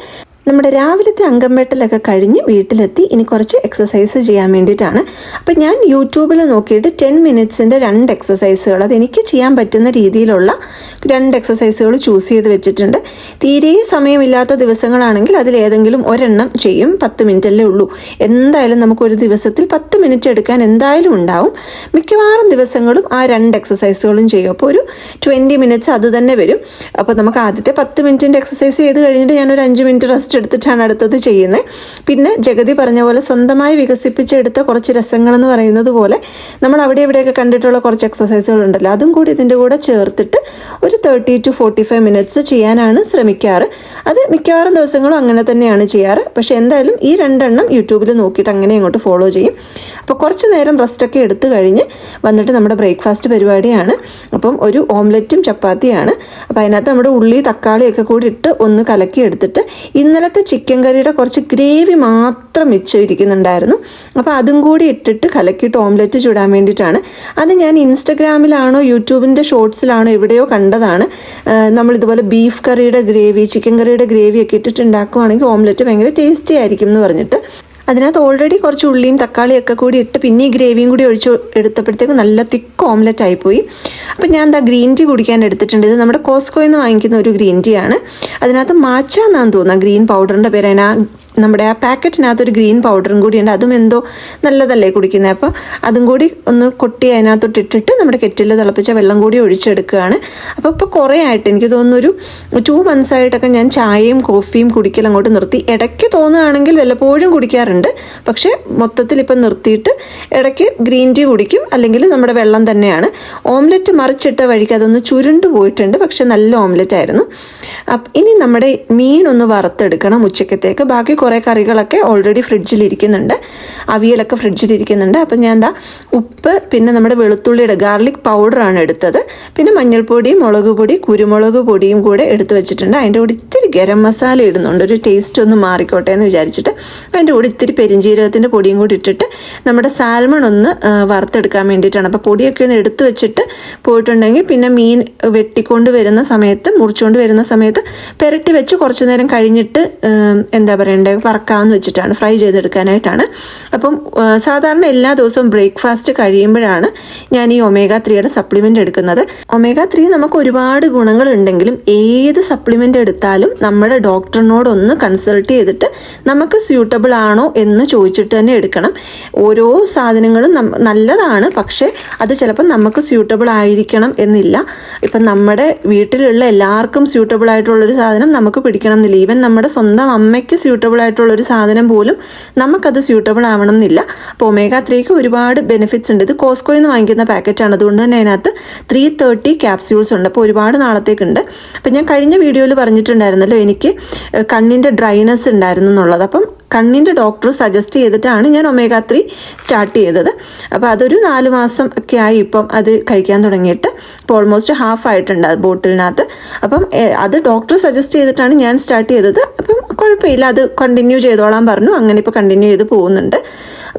നമ്മുടെ രാവിലത്തെ അങ്കംവെട്ടലൊക്കെ കഴിഞ്ഞ് വീട്ടിലെത്തി ഇനി കുറച്ച് എക്സസൈസ് ചെയ്യാൻ വേണ്ടിയിട്ടാണ്. അപ്പം ഞാൻ യൂട്യൂബിൽ നോക്കിയിട്ട് ടെൻ മിനിറ്റ്സിന്റെ രണ്ട് എക്സസൈസുകൾ അത് എനിക്ക് ചെയ്യാൻ പറ്റുന്ന രീതിയിലുള്ള രണ്ട് എക്സസൈസുകൾ ചൂസ് ചെയ്ത് വെച്ചിട്ടുണ്ട്. തീരെ സമയമില്ലാത്ത ദിവസങ്ങളാണെങ്കിൽ അതിലേതെങ്കിലും ഒരെണ്ണം ചെയ്യും പത്ത് മിനിറ്റല്ലേ ഉള്ളൂ. എന്തായാലും നമുക്കൊരു ദിവസത്തിൽ പത്ത് മിനിറ്റ് എടുക്കാൻ എന്തായാലും ഉണ്ടാവും. മിക്കവാറും ദിവസങ്ങളും ആ രണ്ട് എക്സസൈസുകളും ചെയ്യും. അപ്പോൾ ഒരു ട്വന്റി മിനിറ്റ്സ് അത് തന്നെ വരും. അപ്പോൾ നമുക്ക് ആദ്യത്തെ പത്ത് മിനിറ്റിന്റെ എക്സസൈസ് ചെയ്ത് കഴിഞ്ഞിട്ട് ഞാനൊരു അഞ്ച് മിനിറ്റ് റെസ്റ്റ് എടുത്തിട്ടാണ് അടുത്തത് ചെയ്യുന്നത്. പിന്നെ ജഗതി പറഞ്ഞ പോലെ സ്വന്തമായി വികസിപ്പിച്ചെടുത്ത കുറച്ച് രസങ്ങളെന്ന് പറയുന്നത് പോലെ നമ്മൾ അവിടെ ഇവിടെയൊക്കെ കണ്ടിട്ടുള്ള കുറച്ച് എക്സസൈസുകൾ ഉണ്ടല്ലോ. അതും കൂടി ഇതിന്റെ കൂടെ ചേർത്തിട്ട് ഒരു thirty two forty five minutes ചെയ്യാനാണ് ശ്രമിക്കാറ്. അത് മിക്കവാറും ദിവസങ്ങളും അങ്ങനെ തന്നെയാണ് ചെയ്യാറ്. പക്ഷേ എന്തായാലും ഈ രണ്ടെണ്ണം യൂട്യൂബിൽ നോക്കിയിട്ട് അങ്ങനെ അങ്ങോട്ട് ഫോളോ ചെയ്യും. അപ്പോൾ കുറച്ച് നേരം റെസ്റ്റൊക്കെ എടുത്തു കഴിഞ്ഞ് വന്നിട്ട് നമ്മുടെ ബ്രേക്ക്ഫാസ്റ്റ് പരിപാടിയാണ്. അപ്പം ഒരു ഓംലെറ്റും ചപ്പാത്തിയാണ്. അപ്പോൾ അതിനകത്ത് നമ്മുടെ ഉള്ളി തക്കാളിയൊക്കെ കൂടി ഇട്ട് ഒന്ന് കലക്കി എടുത്തിട്ട് ഇന്നലെ ഇന്നലത്തെ ചിക്കൻ കറിയുടെ കുറച്ച് ഗ്രേവി മാത്രം മിച്ചം ഇരിക്കുന്നുണ്ടായിരുന്നു അപ്പോൾ അതും കൂടി ഇട്ടിട്ട് കലക്കിയിട്ട് ഓംലെറ്റ് ചൂടാൻ വേണ്ടിയിട്ടാണ്. അത് ഞാൻ ഇൻസ്റ്റഗ്രാമിലാണോ യൂട്യൂബിന്റെ ഷോർട്സിലാണോ എവിടെയോ കണ്ടതാണ്. നമ്മളിതുപോലെ ബീഫ് കറിയുടെ ഗ്രേവി ചിക്കൻ കറിയുടെ ഗ്രേവി ഒക്കെ ഇട്ടിട്ട് ഉണ്ടാക്കുവാണെങ്കിൽ ഓംലെറ്റ് ഭയങ്കര ടേസ്റ്റി ആയിരിക്കും എന്ന് പറഞ്ഞിട്ട്. അതിനകത്ത് ഓൾറെഡി കുറച്ച് ഉള്ളിയും തക്കാളിയും ഒക്കെ കൂടി ഇട്ട് പിന്നെ ഈ ഗ്രേവിയും കൂടി ഒഴിച്ച് എടുത്തപ്പോഴത്തേക്കും നല്ല തിക്ക് ഓംലെറ്റ് ആയിപ്പോയി. അപ്പം ഞാൻ എന്താ ഗ്രീൻ ടീ കുടിക്കാൻ എടുത്തിട്ടുണ്ട്. ഇത് നമ്മുടെ കോസ്കോയിൽ നിന്ന് വാങ്ങിക്കുന്ന ഒരു ഗ്രീൻ ടീ ആണ്. അതിനകത്ത് മാച്ച എന്നാന്ന് തോന്നുന്നത്. ഗ്രീൻ പൗഡറിന്റെ പേര് അതിനാ നമ്മുടെ ആ പാക്കറ്റിനകത്ത് ഒരു ഗ്രീൻ പൗഡറും കൂടി ഉണ്ട്. അതും എന്തോ നല്ലതല്ലേ കുടിക്കുന്നത്. അപ്പോൾ അതും കൂടി ഒന്ന് കൊട്ടി അതിനകത്തോട്ട് ഇട്ടിട്ട് നമ്മുടെ കെറ്റിൽ തിളപ്പിച്ച വെള്ളം കൂടി ഒഴിച്ചെടുക്കുകയാണ്. അപ്പോൾ ഇപ്പോൾ കുറേ ആയിട്ട് എനിക്ക് തോന്നുന്നൊരു ടു മന്ത്സ് ആയിട്ടൊക്കെ ഞാൻ ചായയും കോഫിയും കുടിക്കൽ അങ്ങോട്ട് നിർത്തി. ഇടയ്ക്ക് തോന്നുകയാണെങ്കിൽ വല്ലപ്പോഴും കുടിക്കാറുണ്ട്. പക്ഷേ മൊത്തത്തിൽ ഇപ്പം നിർത്തിയിട്ട് ഇടയ്ക്ക് ഗ്രീൻ ടീ കുടിക്കും. അല്ലെങ്കിൽ നമ്മുടെ വെള്ളം തന്നെയാണ്. ഓംലെറ്റ് മറിച്ചിട്ട വഴിക്ക് അതൊന്ന് ചുരുണ്ട് പോയിട്ടുണ്ട്. പക്ഷെ നല്ല ഓംലെറ്റ് ആയിരുന്നു. ഇനി നമ്മുടെ മീൻ ഒന്ന് വറുത്തെടുക്കണം ഉച്ചക്കത്തേക്ക്. ബാക്കി കുറേ കറികളൊക്കെ ഓൾറെഡി ഫ്രിഡ്ജിൽ ഇരിക്കുന്നുണ്ട്. അവിയലൊക്കെ ഫ്രിഡ്ജിൽ ഇരിക്കുന്നുണ്ട്. അപ്പം ഞാൻ എന്താ ഉപ്പ് പിന്നെ നമ്മുടെ വെളുത്തുള്ളിയുടെ ഗാർലിക് പൗഡറാണ് എടുത്തത്. പിന്നെ മഞ്ഞൾപ്പൊടി മുളക് പൊടി കുരുമുളക് പൊടിയും കൂടെ എടുത്ത് വെച്ചിട്ടുണ്ട്. അതിന്റെ കൂടെ ഇത്തിരി ഗരം മസാല ഇടുന്നുണ്ട്. ഒരു ടേസ്റ്റ് ഒന്ന് മാറിക്കോട്ടെ എന്ന് വിചാരിച്ചിട്ട്. അതിന്റെ കൂടെ ഇത്തിരി പെരിഞ്ജീരകത്തിന്റെ പൊടിയും കൂടി ഇട്ടിട്ട് നമ്മുടെ സാൽമൺ ഒന്ന് വറുത്തെടുക്കാൻ വേണ്ടിയിട്ടാണ്. അപ്പോൾ പൊടിയൊക്കെ ഒന്ന് എടുത്തു വെച്ചിട്ട് പോയിട്ടുണ്ടെങ്കിൽ പിന്നെ മീൻ വെട്ടിക്കൊണ്ട് വരുന്ന സമയത്ത് മുറിച്ചുകൊണ്ട് വരുന്ന സമയത്ത് പെരട്ടി വെച്ച് കുറച്ച് നേരം കഴിഞ്ഞിട്ട് എന്താ പറയണ്ടേ വറക്കാമെന്ന് വെച്ചിട്ടാണ് ഫ്രൈ ചെയ്തെടുക്കാനായിട്ടാണ്. അപ്പം സാധാരണ എല്ലാ ദിവസവും ബ്രേക്ക്ഫാസ്റ്റ് കഴിയുമ്പോഴാണ് ഞാൻ ഈ ഒമേഗ ത്രീയുടെ സപ്ലിമെന്റ് എടുക്കുന്നത്. ഒമേഗ ത്രീ നമുക്ക് ഒരുപാട് ഗുണങ്ങളുണ്ടെങ്കിലും ഏത് സപ്ലിമെന്റ് എടുത്താലും നമ്മുടെ ഡോക്ടറിനോടൊന്ന് കൺസൾട്ട് ചെയ്തിട്ട് നമുക്ക് സ്യൂട്ടബിൾ ആണോ എന്ന് ചോദിച്ചിട്ട് തന്നെ എടുക്കണം. ഓരോ സാധനങ്ങളും നല്ലതാണ് പക്ഷേ അത് ചിലപ്പോൾ നമുക്ക് സ്യൂട്ടബിൾ ആയിരിക്കണം എന്നില്ല. ഇപ്പം നമ്മുടെ വീട്ടിലുള്ള എല്ലാവർക്കും സ്യൂട്ടബിൾ ആയിട്ടുള്ളൊരു സാധനം നമുക്ക് പിടിക്കണം എന്നില്ല. ഈവൻ നമ്മുടെ സ്വന്തം അമ്മയ്ക്ക് സ്യൂട്ടബിൾ ആയിട്ടുള്ളൊരു സാധനം പോലും നമുക്കത് സ്യൂട്ടബിൾ ആവണം എന്നില്ല അപ്പോൾ ഒമേഗ ത്രീക്ക് ഒരുപാട് ബെനിഫിറ്റ്സ് ഉണ്ട്. ഇത് കോസ്കോയിൽ നിന്ന് വാങ്ങിക്കുന്ന പാക്കറ്റാണ് അതുകൊണ്ട് തന്നെ അതിനകത്ത് ത്രീ തേർട്ടി ക്യാപ്സ്യൂൾസ് ഉണ്ട്. അപ്പോൾ ഒരുപാട് നാളത്തേക്കുണ്ട്. അപ്പം ഞാൻ കഴിഞ്ഞ വീഡിയോയിൽ പറഞ്ഞിട്ടുണ്ടായിരുന്നല്ലോ എനിക്ക് കണ്ണിന്റെ ഡ്രൈനെസ് ഉണ്ടായിരുന്നു എന്നുള്ളത്. അപ്പം കണ്ണിന്റെ ഡോക്ടർ സജസ്റ്റ് ചെയ്തിട്ടാണ് ഞാൻ ഒമേഗ ത്രീ സ്റ്റാർട്ട് ചെയ്തത്. അപ്പോൾ അതൊരു നാല് മാസം ഒക്കെ ആയി ഇപ്പം അത് കഴിക്കാൻ തുടങ്ങിയിട്ട്. ഇപ്പോൾ ഓൾമോസ്റ്റ് ഹാഫ് ആയിട്ടുണ്ട് ബോട്ടിലിനകത്ത്. അപ്പം അത് ഡോക്ടർ സജസ്റ്റ് ചെയ്തിട്ടാണ് ഞാൻ സ്റ്റാർട്ട് ചെയ്തത്. അപ്പം കുഴപ്പമില്ല അത് കണ്ടിന്യൂ ചെയ്തോളാൻ പറഞ്ഞു. അങ്ങനെ ഇപ്പോൾ കണ്ടിന്യൂ ചെയ്ത് പോകുന്നുണ്ട്.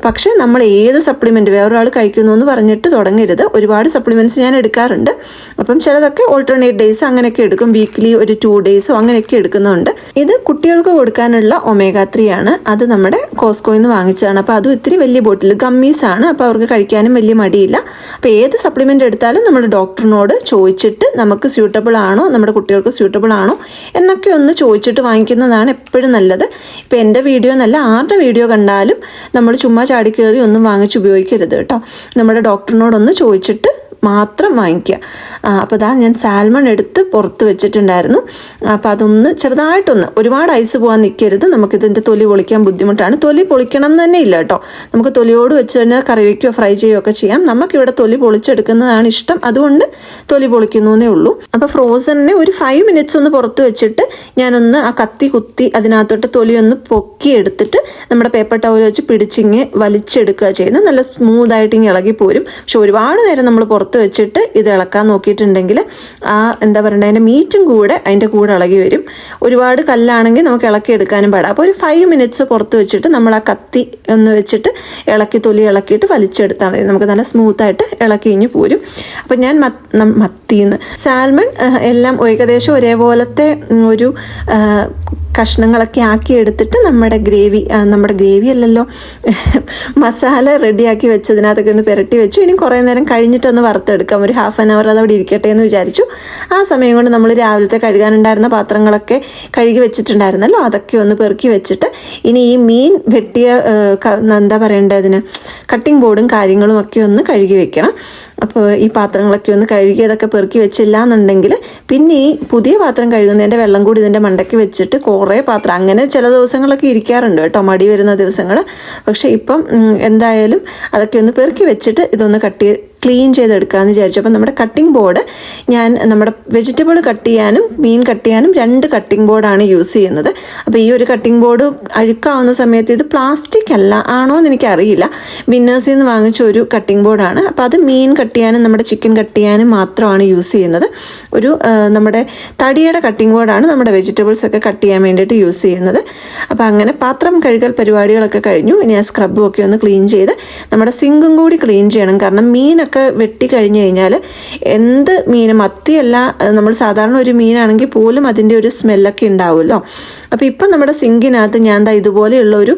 പക്ഷേ നമ്മൾ ഏത് സപ്ലിമെന്റ് വേറൊരാൾ കഴിക്കുന്നു എന്ന് പറഞ്ഞിട്ട് തുടങ്ങരുത്. ഒരുപാട് സപ്ലിമെന്റ്സ് ഞാൻ എടുക്കാറുണ്ട്. അപ്പം ചിലതൊക്കെ ഓൾട്ടർനേറ്റ് ഡേയ്സ് അങ്ങനെയൊക്കെ എടുക്കും. വീക്ക്ലി ഒരു ടു ഡേയ്സോ അങ്ങനെയൊക്കെ എടുക്കുന്നുണ്ട്. ഇത് കുട്ടികൾക്ക് കൊടുക്കാനുള്ള ഒമേഗ ത്രീ ആണ്. അത് നമ്മുടെ കോസ്കോയിൽ നിന്ന് വാങ്ങിച്ചതാണ്. അപ്പോൾ അതും ഇത്തിരി വലിയ ബോട്ടിൽ ഗമ്മീസ് ആണ്. അപ്പോൾ അവർക്ക് കഴിക്കാനും വലിയ മടിയില്ല. അപ്പോൾ ഏത് സപ്ലിമെന്റ് എടുത്താലും നമ്മൾ ഡോക്ടറിനോട് ചോദിച്ചിട്ട് നമുക്ക് സ്യൂട്ടബിൾ ആണോ നമ്മുടെ കുട്ടികൾക്ക് സ്യൂട്ടബിൾ ആണോ എന്നൊക്കെ ഒന്ന് ചോദിച്ചിട്ട് വാങ്ങിക്കുന്നതാണ് എപ്പോഴും നല്ലത്. ഇപ്പോൾ എന്റെ വീഡിയോ എന്നല്ല ആരുടെ വീഡിയോ കണ്ടാലും നമ്മൾ ചുമ്മാ ചാടി ഒന്നും വാങ്ങിച്ച് ഉപയോഗിക്കരുത് കേട്ടോ. നമ്മുടെ ഡോക്ടറിനോടൊന്ന് ചോദിച്ചിട്ട് മാത്രം വാങ്ങിക്കുക. അപ്പോൾ ഇതാ ഞാൻ സാൽമൺ എടുത്ത് പുറത്ത് വെച്ചിട്ടുണ്ടായിരുന്നു. അപ്പോൾ അതൊന്ന് ചെറുതായിട്ടൊന്ന് ഒരുപാട് ഐസ് പോകാൻ നിൽക്കരുത് നമുക്കിതിന്റെ തൊലി പൊളിക്കാൻ ബുദ്ധിമുട്ടാണ്. തൊലി പൊളിക്കണം എന്ന് തന്നെ ഇല്ല കേട്ടോ. നമുക്ക് തൊലിയോട് വെച്ച് തന്നെ കറി വയ്ക്കുകയോ ഫ്രൈ ചെയ്യുകയോ ഒക്കെ ചെയ്യാം. നമുക്കിവിടെ തൊലി പൊളിച്ചെടുക്കുന്നതാണ് ഇഷ്ടം. അതുകൊണ്ട് തൊലി പൊളിക്കുന്നു എന്നേ ഉള്ളൂ. അപ്പോൾ ഫ്രോസണിനെ ഒരു ഫൈവ് മിനിറ്റ്സ് ഒന്ന് പുറത്ത് വെച്ചിട്ട് ഞാനൊന്ന് ആ കത്തി കുത്തി അതിനകത്തോട്ട് തൊലി ഒന്ന് പൊക്കി എടുത്തിട്ട് നമ്മുടെ പേപ്പർ ടവൽ വെച്ച് പിടിച്ചിങ്ങ് വലിച്ചെടുക്കുക ചെയ്യുന്നത്. നല്ല സ്മൂത്ത് ആയിട്ട് ഇങ്ങനെ ഇളകി പോരും. പക്ഷെ ഒരുപാട് നേരം നമ്മൾ പുറത്ത് വെച്ചിട്ട് ഇത് ഇളക്കാൻ നോക്കിയിട്ടുണ്ടെങ്കിൽ ആ എന്താ പറയണ്ടേ അതിന്റെ മീറ്റും കൂടെ അതിന്റെ കൂടെ ഇളകി വരും. ഒരുപാട് കല്ലാണെങ്കിൽ നമുക്ക് ഇളക്കി എടുക്കാനും പാടാം. അപ്പോൾ ഒരു ഫൈവ് മിനിറ്റ്സ് പുറത്ത് വെച്ചിട്ട് നമ്മൾ ആ കത്തി ഒന്ന് വെച്ചിട്ട് ഇളക്കി തൊലി ഇളക്കിയിട്ട് വലിച്ചെടുത്താൽ മതി. നമുക്ക് നല്ല സ്മൂത്തായിട്ട് ഇളക്കി ഇഞ്ഞ് പോരും. അപ്പം ഞാൻ മത്തിന്ന്. സാൽമൺ എല്ലാം ഏകദേശം ഒരേപോലത്തെ ഒരു കഷ്ണങ്ങളൊക്കെ ആക്കി എടുത്തിട്ട് നമ്മുടെ ഗ്രേവി നമ്മുടെ ഗ്രേവി അല്ലല്ലോ മസാല റെഡിയാക്കി വെച്ചതിനകത്തൊക്കെ ഒന്ന് പുരട്ടി വെച്ചു. ഇനി കുറേ നേരം കഴിഞ്ഞിട്ടൊന്ന് വറുത്തെടുക്കാം. ഒരു ഹാഫ് ആൻ അവർ അത് അവിടെ ഇരിക്കട്ടെ എന്ന് വിചാരിച്ചു. ആ സമയം കൊണ്ട് നമ്മൾ രാവിലത്തെ കഴുകാനുണ്ടായിരുന്ന പാത്രങ്ങളൊക്കെ കഴുകി വെച്ചിട്ടുണ്ടായിരുന്നല്ലോ. അതൊക്കെ ഒന്ന് പെറുക്കി വെച്ചിട്ട് ഇനി ഈ മീൻ വെട്ടിയ എന്താ പറയേണ്ടത് അതിന്? കട്ടിംഗ് ബോർഡും കാര്യങ്ങളും ഒക്കെ ഒന്ന് കഴുകി വെക്കണം. അപ്പോൾ ഈ പാത്രങ്ങളൊക്കെ ഒന്ന് കഴുകി അതൊക്കെ പെറുക്കി വെച്ചില്ല എന്നുണ്ടെങ്കിൽ പിന്നെ ഈ പുതിയ പാത്രം കഴുകുന്നതിന്റെ വെള്ളം കൂടി ഇതിന്റെ മണ്ടയ്ക്ക് വെച്ചിട്ട് കുറേ പാത്രം അങ്ങനെ ചില ദിവസങ്ങളൊക്കെ ഇരിക്കാറുണ്ട് കേട്ടോ മടി വരുന്ന ദിവസങ്ങൾ പക്ഷേ ഇപ്പം എന്തായാലും അതൊക്കെ ഒന്ന് പെറുക്കി വെച്ചിട്ട് ഇതൊന്ന് കട്ട് ക്ലീൻ ചെയ്തെടുക്കാമെന്ന് വിചാരിച്ചു അപ്പം നമ്മുടെ കട്ടിംഗ് ബോർഡ് ഞാൻ നമ്മുടെ വെജിറ്റബിൾ കട്ട് ചെയ്യാനും മീൻ കട്ട് ചെയ്യാനും രണ്ട് കട്ടിംഗ് ബോർഡാണ് യൂസ് ചെയ്യുന്നത്. അപ്പോൾ ഈ ഒരു കട്ടിംഗ് ബോർഡ് അഴുക്കാവുന്ന സമയത്ത് ഇത് പ്ലാസ്റ്റിക് അല്ല ആണോ എന്ന് എനിക്കറിയില്ല. വിന്നേഴ്സിൽ നിന്ന് വാങ്ങിച്ച ഒരു കട്ടിംഗ് ബോർഡാണ് അപ്പോൾ അത് മീൻ കട്ട് ചെയ്യാനും നമ്മുടെ ചിക്കൻ കട്ട് ചെയ്യാനും മാത്രമാണ് യൂസ് ചെയ്യുന്നത്. ഒരു നമ്മുടെ തടിയുടെ കട്ടിംഗ് ബോർഡാണ് നമ്മുടെ വെജിറ്റബിൾസ് ഒക്കെ കട്ട് ചെയ്യാൻ വേണ്ടിയിട്ട് യൂസ് ചെയ്യുന്നത്. അപ്പോൾ അങ്ങനെ പാത്രം കഴുകൽ പരിപാടികളൊക്കെ കഴിഞ്ഞു. ഇനി ആ സ്ക്രബും ഒക്കെ ഒന്ന് ക്ലീൻ ചെയ്ത് നമ്മുടെ സിങ്കും കൂടി ക്ലീൻ ചെയ്യണം. കാരണം മീനൊക്കെ വെട്ടി കഴിഞ്ഞ് കഴിഞ്ഞാൽ എന്ത് മീൻ മത്തിയല്ല നമ്മൾ സാധാരണ ഒരു മീനാണെങ്കിൽ പോലും അതിന്റെ ഒരു സ്മെല്ലൊക്കെ ഉണ്ടാവുമല്ലോ. അപ്പോൾ ഇപ്പം നമ്മുടെ സിങ്കിനകത്ത് ഞാൻ ദാ ഇതുപോലെയുള്ള ഒരു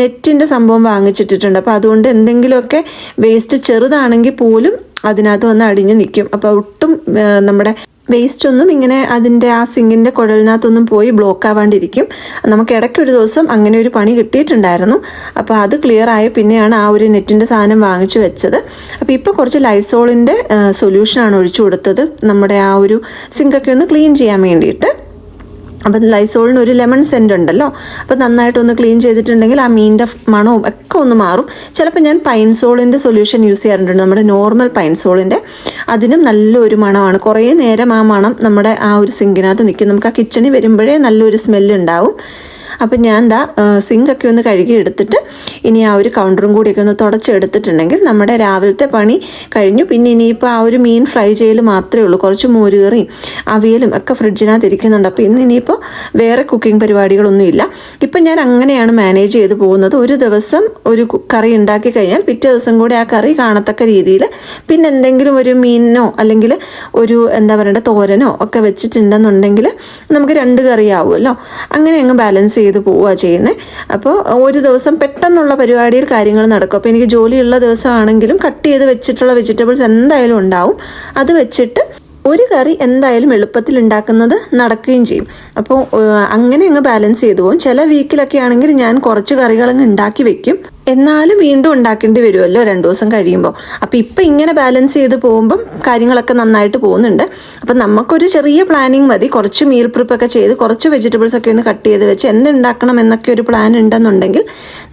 നെറ്റിന്റെ സംഭവം വാങ്ങിച്ചിട്ടിട്ടുണ്ട്. അപ്പോൾ അതുകൊണ്ട് എന്തെങ്കിലുമൊക്കെ വേസ്റ്റ് ചെറുതാണെങ്കിൽ പോലും അതിനകത്ത് വന്ന് അടിഞ്ഞു നിൽക്കും. അപ്പോൾ ഒട്ടും നമ്മുടെ വേസ്റ്റ് ഒന്നും ഇങ്ങനെ അതിന്റെ ആ സിങ്കിന്റെ കുഴലിനകത്തൊന്നും പോയി ബ്ലോക്ക് ആവാണ്ടിരിക്കും. നമുക്ക് ഇടയ്ക്ക് ഒരു ദിവസം അങ്ങനെ ഒരു പണി കിട്ടിയിട്ടുണ്ടായിരുന്നു. അപ്പോൾ അത് ക്ലിയർ ആയ പിന്നെയാണ് ആ ഒരു നെറ്റിന്റെ സാധനം വാങ്ങിച്ചു വെച്ചത്. അപ്പോൾ ഇപ്പോൾ കുറച്ച് ലൈസോളിന്റെ സൊല്യൂഷനാണ് ഒഴിച്ചു കൊടുത്തത്. നമ്മുടെ ആ ഒരു സിങ്കൊക്കെ ഒന്ന് ക്ലീൻ ചെയ്യാൻ വേണ്ടിയിട്ട്. അപ്പം ലൈസോളിന് ഒരു ലെമൺ സെന്റ് ഉണ്ടല്ലോ. അപ്പം നന്നായിട്ടൊന്ന് ക്ലീൻ ചെയ്തിട്ടുണ്ടെങ്കിൽ ആ മീനിന്റെ മണവും ഒക്കെ ഒന്ന് മാറും. ചിലപ്പോൾ ഞാൻ പൈൻസോളിന്റെ സൊല്യൂഷൻ യൂസ് ചെയ്യാറുണ്ട്. നമ്മുടെ നോർമൽ പൈൻസോളിന്റെ അതിനും നല്ലൊരു മണമാണ്. കുറേ നേരം ആ മണം നമ്മുടെ ആ ഒരു സിങ്കിനകത്ത് നിൽക്കും. നമുക്ക് ആ കിച്ചണിൽ വരുമ്പോഴേ നല്ലൊരു സ്മെല്ല് ഉണ്ടാവും. അപ്പം ഞാൻ എന്താ സിങ്കൊക്കെ ഒന്ന് കഴുകി എടുത്തിട്ട് ഇനി ആ ഒരു കൗണ്ടറും കൂടിയൊക്കെ ഒന്ന് തുടച്ചെടുത്തിട്ടുണ്ടെങ്കിൽ നമ്മുടെ രാവിലത്തെ പണി കഴിഞ്ഞു. പിന്നെ ഇനിയിപ്പോൾ ആ ഒരു മീൻ ഫ്രൈ ചെയ്യൽ മാത്രമേ ഉള്ളൂ. കുറച്ച് മോരുകറിയും അവിയലും ഒക്കെ ഫ്രിഡ്ജിനകത്ത് ഇരിക്കുന്നുണ്ട്. അപ്പോൾ ഇന്ന് ഇനിയിപ്പോൾ വേറെ കുക്കിംഗ് പരിപാടികളൊന്നും ഇല്ല. ഇപ്പം ഞാൻ അങ്ങനെയാണ് മാനേജ് ചെയ്ത് പോകുന്നത്. ഒരു ദിവസം ഒരു കറി ഉണ്ടാക്കി കഴിഞ്ഞാൽ പിറ്റേ ദിവസം കൂടി ആ കറി കാണത്തക്ക രീതിയിൽ പിന്നെ എന്തെങ്കിലും ഒരു മീനിനോ അല്ലെങ്കിൽ ഒരു എന്താ പറയേണ്ട തോരനോ ഒക്കെ വെച്ചിട്ടുണ്ടെന്നുണ്ടെങ്കിൽ നമുക്ക് രണ്ട് കറി ആവുമല്ലോ അങ്ങനെ അങ്ങ് ബാലൻസ് ചെയ്ത് പോവുകയാണ് ചെയ്യുന്നത് അപ്പോൾ ഒരു ദിവസം പെട്ടെന്നുള്ള പരിപാടിയിൽ കാര്യങ്ങൾ നടക്കും. അപ്പോൾ എനിക്ക് ജോലിയുള്ള ദിവസമാണെങ്കിലും കട്ട് ചെയ്ത് വെച്ചിട്ടുള്ള വെജിറ്റബിൾസ് എന്തായാലും ഉണ്ടാവും. അത് വെച്ചിട്ട് ഒരു കറി എന്തായാലും എളുപ്പത്തിൽ ഉണ്ടാക്കുന്നത് നടക്കുകയും ചെയ്യും. അപ്പോൾ അങ്ങനെ അങ്ങ് ബാലൻസ് ചെയ്തു പോകും ചില വീക്കിലൊക്കെ ആണെങ്കിൽ ഞാൻ കുറച്ച് കറികളങ്ങ് ഉണ്ടാക്കി വെക്കും. എന്നാലും വീണ്ടും ഉണ്ടാക്കേണ്ടി വരുമല്ലോ രണ്ടു ദിവസം കഴിയുമ്പോൾ അപ്പോൾ ഇപ്പം ഇങ്ങനെ ബാലൻസ് ചെയ്ത് പോകുമ്പം കാര്യങ്ങളൊക്കെ നന്നായിട്ട് പോകുന്നുണ്ട്. അപ്പം നമുക്കൊരു ചെറിയ പ്ലാനിങ് മതി. കുറച്ച് മീൽ പ്രിപ്പൊക്കെ ചെയ്ത് കുറച്ച് വെജിറ്റബിൾസ് ഒക്കെ ഒന്ന് കട്ട് ചെയ്ത് വെച്ച് എന്തുണ്ടാക്കണം എന്നൊക്കെ ഒരു പ്ലാൻ ഉണ്ടെന്നുണ്ടെങ്കിൽ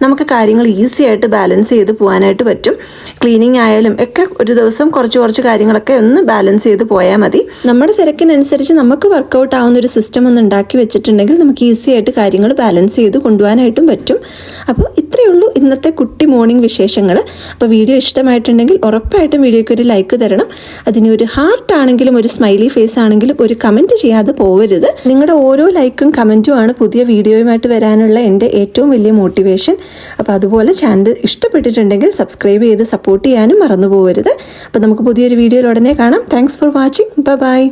നമുക്ക് കാര്യങ്ങൾ ഈസി ആയിട്ട് ബാലൻസ് ചെയ്ത് പോകാനായിട്ട് പറ്റും. ക്ലീനിങ് ആയാലും ഒക്കെ ഒരു ദിവസം കുറച്ച് കുറച്ച് കാര്യങ്ങളൊക്കെ ഒന്ന് ബാലൻസ് ചെയ്ത് പോയാൽ മതി. നമ്മുടെ തിരക്കിനനുസരിച്ച് നമുക്ക് വർക്കൗട്ട് ആവുന്ന ഒരു സിസ്റ്റം ഒന്ന് ഉണ്ടാക്കി വെച്ചിട്ടുണ്ടെങ്കിൽ നമുക്ക് ഈസി ആയിട്ട് കാര്യങ്ങൾ ബാലൻസ് ചെയ്ത് കൊണ്ടുപോകാനായിട്ടും പറ്റും. അപ്പോൾ ഇത്രയേ ഉള്ളൂ ഇന്നത്തെ കുട്ടി മോർണിംഗ് വിശേഷങ്ങൾ അപ്പോൾ വീഡിയോ ഇഷ്ടമായിട്ടുണ്ടെങ്കിൽ ഉറപ്പായിട്ടും വീഡിയോയ്ക്ക് ഒരു ലൈക്ക് തരണം. അതിന് ഒരു ഹാർട്ട് ആണെങ്കിലും ഒരു സ്മൈലി ഫേസ് ആണെങ്കിലും ഒരു കമന്റ് ചെയ്യാതെ പോവരുത്. നിങ്ങളുടെ ഓരോ ലൈക്കും കമന്റും ആണ് പുതിയ വീഡിയോയുമായിട്ട് വരാനുള്ള എന്റെ ഏറ്റവും വലിയ മോട്ടിവേഷൻ അപ്പോൾ അതുപോലെ ചാനൽ ഇഷ്ടപ്പെട്ടിട്ടുണ്ടെങ്കിൽ സബ്സ്ക്രൈബ് ചെയ്ത് സപ്പോർട്ട് ചെയ്യാനും മറന്നു പോകരുത് അപ്പോൾ നമുക്ക് പുതിയൊരു വീഡിയോയിൽ ഉടനെ കാണാം. Thanks for watching bye bye